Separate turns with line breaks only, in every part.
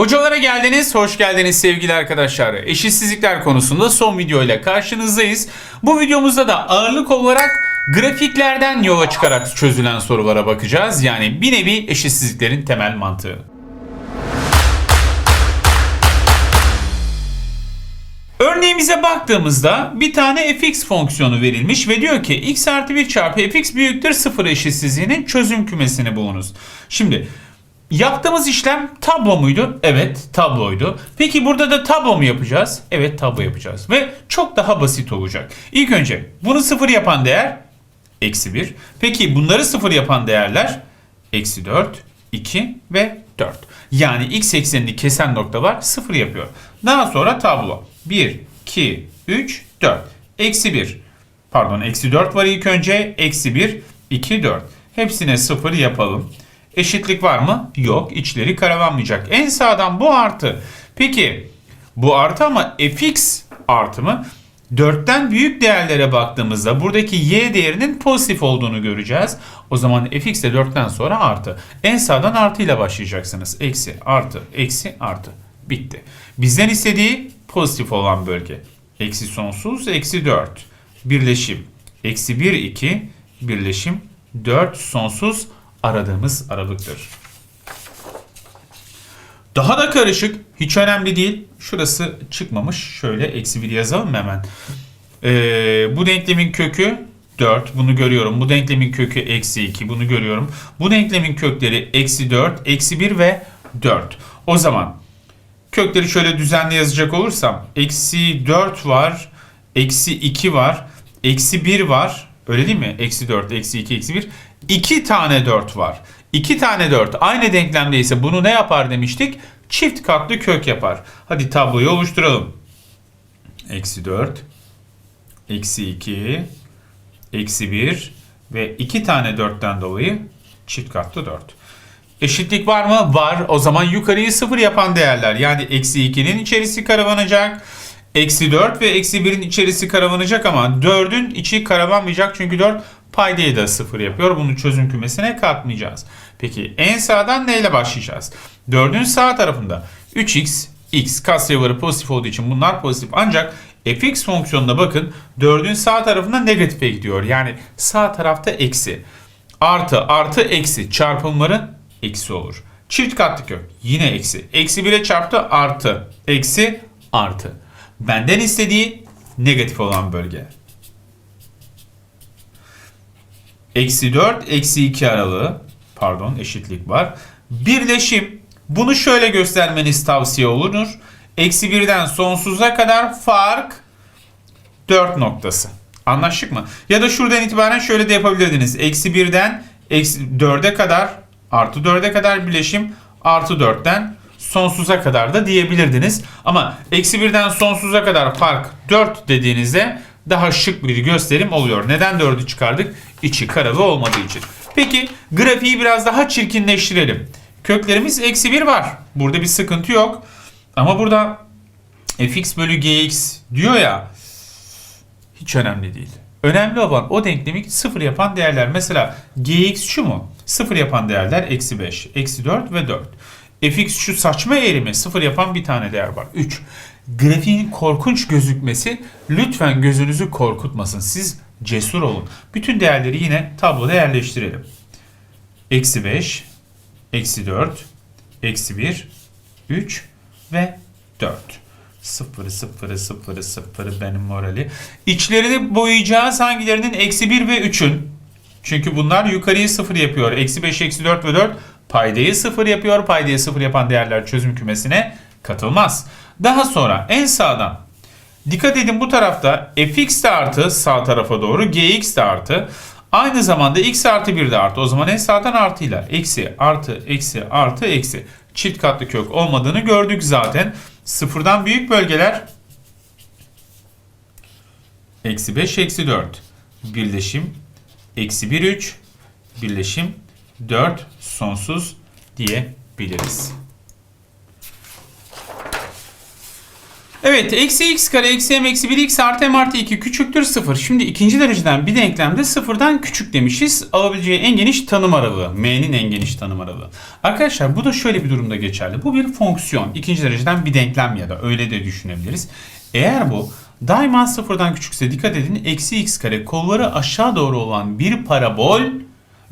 Hocalara geldiniz, hoş geldiniz sevgili arkadaşlar. Eşitsizlikler konusunda son video ile karşınızdayız. Bu videomuzda da ağırlık olarak grafiklerden yola çıkarak çözülen sorulara bakacağız. Yani bir nevi eşitsizliklerin temel mantığı. Örneğimize baktığımızda bir tane fx fonksiyonu verilmiş ve diyor ki x artı 1 çarpı fx büyüktür 0 eşitsizliğinin çözüm kümesini bulunuz. Şimdi yaptığımız işlem tablo muydu? Evet tabloydu. Peki burada da tablo mu yapacağız? Evet tablo yapacağız ve çok daha basit olacak. İlk önce bunu 0 yapan değer eksi 1. Peki bunları 0 yapan değerler eksi 4, 2 ve 4. Yani x eksenini kesen noktalar 0 yapıyor. Daha sonra tablo. 1, 2, 3, 4. Eksi 1. Pardon eksi 4 var ilk önce. Eksi 1, 2, 4. Hepsine 0 yapalım. Eşitlik var mı? Yok. İçleri karalanmayacak. En sağdan bu artı. Peki bu artı ama fx artı mı? 4'ten büyük değerlere baktığımızda buradaki y değerinin pozitif olduğunu göreceğiz. O zaman fx de 4'ten sonra artı. En sağdan artı ile başlayacaksınız. Eksi, artı, eksi, artı. Bitti. Bizden istediği pozitif olan bölge. Eksi sonsuz, eksi 4. Birleşim. Eksi 1, 2. Birleşim. 4 sonsuz aradığımız aralıktır. Daha da karışık. Hiç önemli değil. Şurası çıkmamış. Şöyle eksi 1 yazalım hemen. Ee, bu denklemin kökü 4. Bunu görüyorum. Bu denklemin kökü eksi 2. Bunu görüyorum. Bu denklemin kökleri eksi 4, eksi 1 ve 4. O zaman kökleri şöyle düzenli yazacak olursam eksi 4 var, eksi 2 var, eksi 1 var. Öyle değil mi? Eksi 4, eksi 2, eksi 1. 2 tane 4 var. 2 tane 4 aynı denklemdeyse bunu ne yapar demiştik? Çift katlı kök yapar. Hadi tabloyu oluşturalım. Eksi 4, eksi 2, eksi 1 ve 2 tane 4'ten dolayı çift katlı 4. Eşitlik var mı? Var. O zaman yukarıyı 0 yapan değerler. Yani eksi 2'nin içerisi karavanacak. Eksi 4 ve eksi 1'in içerisi karavanacak ama 4'ün içi karavanmayacak. Çünkü 4 paydayı da 0 yapıyor. Bunu çözüm kümesine katmayacağız. Peki en sağdan neyle başlayacağız? 4'ün sağ tarafında 3x, x katsayıları pozitif olduğu için bunlar pozitif. Ancak fx fonksiyonuna bakın 4'ün sağ tarafında negatife gidiyor. Yani sağ tarafta eksi. Artı artı eksi çarpımları eksi olur. Çift katlı kök yine eksi. Eksi 1'e çarptı artı. Eksi artı. Benden istediği negatif olan bölge. Eksi 4, eksi 2 aralığı. Pardon eşitlik var. Birleşim. Bunu şöyle göstermeniz tavsiye olunur. Eksi 1'den sonsuza kadar fark 4 noktası. Anlaştık mı? Ya da şuradan itibaren şöyle de yapabilirdiniz. Eksi 1'den eksi 4'e kadar artı 4'e kadar birleşim artı 4'ten sonsuza kadar da diyebilirdiniz. Ama eksi 1'den sonsuza kadar fark 4 dediğinizde daha şık bir gösterim oluyor. Neden 4'ü çıkardık? İçi karalı olmadığı için. Peki grafiği biraz daha çirkinleştirelim. Köklerimiz eksi 1 var. Burada bir sıkıntı yok. Ama burada fx bölü gx diyor ya hiç önemli değil. Önemli olan o denklemi sıfır yapan değerler. Mesela gx şu mu? Sıfır yapan değerler eksi 5, eksi 4 ve 4. fx şu saçma eğrimi sıfır yapan bir tane değer var. 3. Grafiğin korkunç gözükmesi lütfen gözünüzü korkutmasın. Siz cesur olun. Bütün değerleri yine tabloda yerleştirelim. Eksi 5, eksi 4, eksi 1, 3 ve 4. Sıfırı sıfırı sıfırı sıfırı benim morali. İçlerini boyayacağız hangilerinin? Eksi 1 ve 3'ün. Çünkü bunlar yukarıyı sıfır yapıyor. Eksi 5, eksi 4 ve 4 paydayı sıfır yapıyor. Paydayı sıfır yapan değerler çözüm kümesine katılmaz. Daha sonra en sağdan dikkat edin bu tarafta fx de artı sağ tarafa doğru gx de artı. Aynı zamanda x artı 1 de artı. O zaman en sağdan artıyla eksi artı eksi artı eksi. Çift katlı kök olmadığını gördük zaten. Sıfırdan büyük bölgeler eksi 5 eksi 4 birleşim eksi 1 3 birleşim 4 sonsuz diyebiliriz. Evet eksi x kare eksi m eksi 1 x artı m artı 2 küçüktür 0. Şimdi ikinci dereceden bir denklemde sıfırdan küçük demişiz. Alabileceği en geniş tanım aralığı. M'nin en geniş tanım aralığı. Arkadaşlar bu da şöyle bir durumda geçerli. Bu bir fonksiyon. İkinci dereceden bir denklem ya da öyle de düşünebiliriz. Eğer bu daima sıfırdan küçükse dikkat edin eksi x kare kolları aşağı doğru olan bir parabol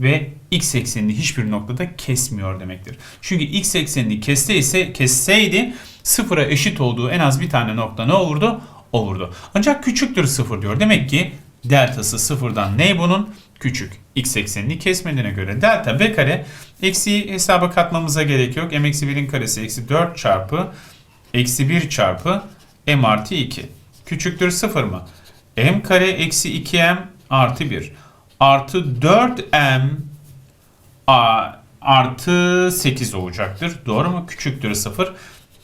ve x eksenini hiçbir noktada kesmiyor demektir. Çünkü x eksenini kestiyse, kesseydi sıfıra eşit olduğu en az bir tane nokta ne olurdu? Olurdu. Ancak küçüktür sıfır diyor. Demek ki deltası sıfırdan ne bunun? Küçük. X eksenini kesmediğine göre delta b kare eksi hesaba katmamıza gerek yok. m eksi 1'in karesi eksi 4 çarpı eksi 1 çarpı m artı 2. Küçüktür sıfır mı? m kare eksi 2m artı 1 artı 4m a, artı 8 olacaktır. Doğru mu? Küçüktür 0.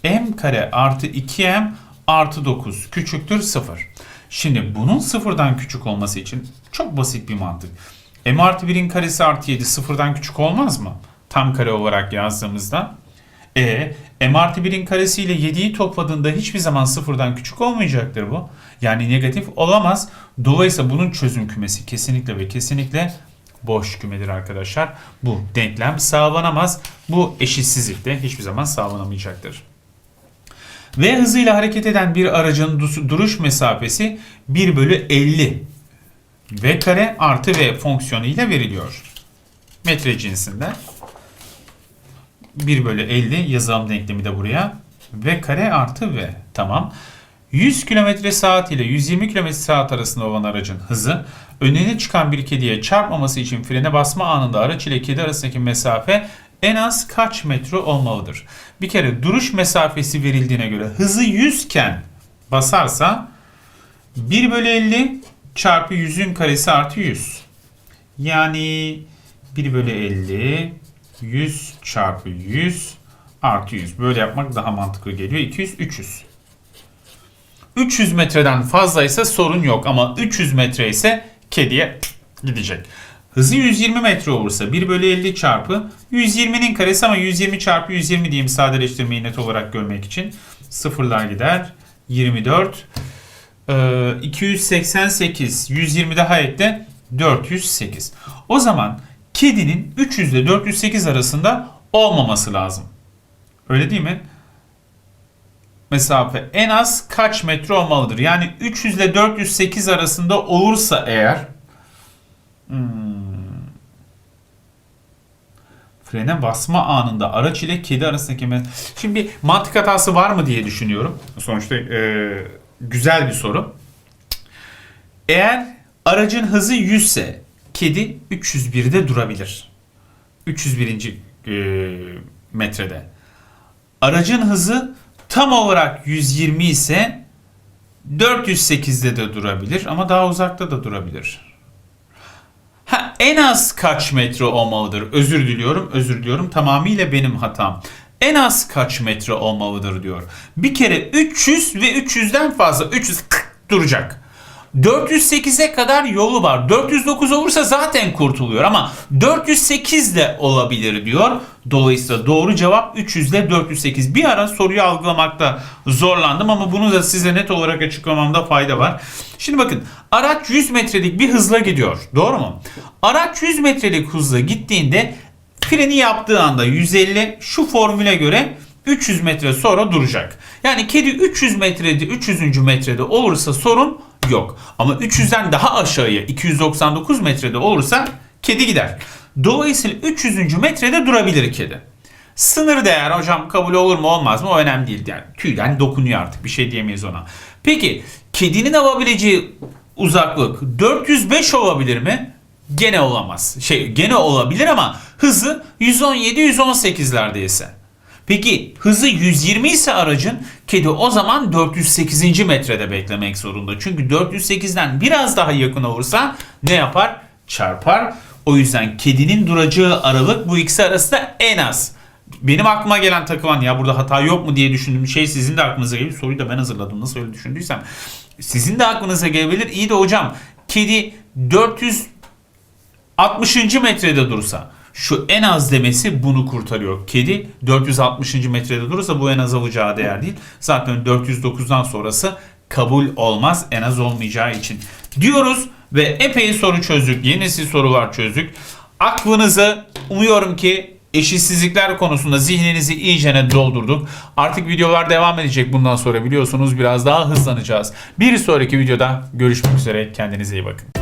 m kare artı 2m artı 9 küçüktür 0. Şimdi bunun sıfırdan küçük olması için çok basit bir mantık. m artı 1'in karesi artı 7 sıfırdan küçük olmaz mı? Tam kare olarak yazdığımızda. E m artı 1'in karesiyle 7'yi topladığında hiçbir zaman sıfırdan küçük olmayacaktır bu. Yani negatif olamaz. Dolayısıyla bunun çözüm kümesi kesinlikle ve kesinlikle boş kümedir arkadaşlar. Bu denklem sağlanamaz. Bu eşitsizlik de hiçbir zaman sağlanamayacaktır. V hızıyla hareket eden bir aracın duruş mesafesi 1 bölü 50 V kare artı V fonksiyonu ile veriliyor. Metre cinsinden. 1 bölü 50 yazalım denklemi de buraya. V kare artı V. Tamam. 100 km saat ile 120 km saat arasında olan aracın hızı önüne çıkan bir kediye çarpmaması için frene basma anında araç ile kedi arasındaki mesafe en az kaç metre olmalıdır? Bir kere duruş mesafesi verildiğine göre hızı 100 iken basarsa 1 bölü 50 çarpı 100'ün karesi artı 100. Yani 1 bölü 50 100 çarpı 100 artı 100. Böyle yapmak daha mantıklı geliyor. 200 300. 300 metreden fazlaysa sorun yok ama 300 metre ise kediye gidecek. Hızı 120 metre olursa 1 bölü 50 çarpı 120'nin karesi ama 120 çarpı 120 diyeyim sadeleştirmeyi net olarak görmek için. Sıfırlar gider. 24. Ee, 288. 120 daha ekle. 408. O zaman kedinin 300 ile 408 arasında olmaması lazım. Öyle değil mi? mesafe en az kaç metre olmalıdır? Yani 300 ile 408 arasında olursa eğer hmm, frene basma anında araç ile kedi arasındaki Şimdi bir mantık hatası var mı diye düşünüyorum. Sonuçta e, güzel bir soru. Eğer aracın hızı 100 ise kedi 301'de durabilir. 301. E, metrede. Aracın hızı tam olarak 120 ise 408'de de durabilir ama daha uzakta da durabilir. En az kaç metre olmalıdır? Özür diliyorum, özür diliyorum. Tamamıyla benim hatam. En az kaç metre olmalıdır diyor. Bir kere 300 ve 300'den fazla 300 duracak. 408'e kadar yolu var. 409 olursa zaten kurtuluyor ama 408 de olabilir diyor. Dolayısıyla doğru cevap 300 ile 408. Bir ara soruyu algılamakta zorlandım ama bunu da size net olarak açıklamamda fayda var. Şimdi bakın araç 100 metrelik bir hızla gidiyor. Doğru mu? Araç 100 metrelik hızla gittiğinde freni yaptığı anda 150 şu formüle göre 300 metre sonra duracak. Yani kedi 300 metrede 300. metrede olursa sorun yok. Ama 300'den daha aşağıya 299 metrede olursa kedi gider. Dolayısıyla 300. metrede durabilir kedi. Sınır değer hocam kabul olur mu olmaz mı o önemli değil. Yani tüyden dokunuyor artık bir şey diyemeyiz ona. Peki kedinin alabileceği uzaklık 405 olabilir mi? Gene olamaz. Şey gene olabilir ama hızı 117-118'lerde ise. Peki hızı 120 ise aracın kedi o zaman 408. metrede beklemek zorunda. Çünkü 408'den biraz daha yakın olursa ne yapar? Çarpar. O yüzden kedinin duracağı aralık bu ikisi arasında en az. Benim aklıma gelen takılan ya burada hata yok mu diye düşündüğüm şey sizin de aklınıza geliyor. Soruyu da ben hazırladım nasıl öyle düşündüysem. Sizin de aklınıza gelebilir. İyi de hocam kedi 460. metrede dursa Şu en az demesi bunu kurtarıyor. Kedi 460. metrede durursa bu en az alacağı değer değil. Zaten 409'dan sonrası kabul olmaz en az olmayacağı için. Diyoruz ve epey soru çözdük. Yeni nesil sorular çözdük. Aklınızı umuyorum ki eşitsizlikler konusunda zihninizi iyicene doldurduk. Artık videolar devam edecek bundan sonra biliyorsunuz biraz daha hızlanacağız. Bir sonraki videoda görüşmek üzere kendinize iyi bakın.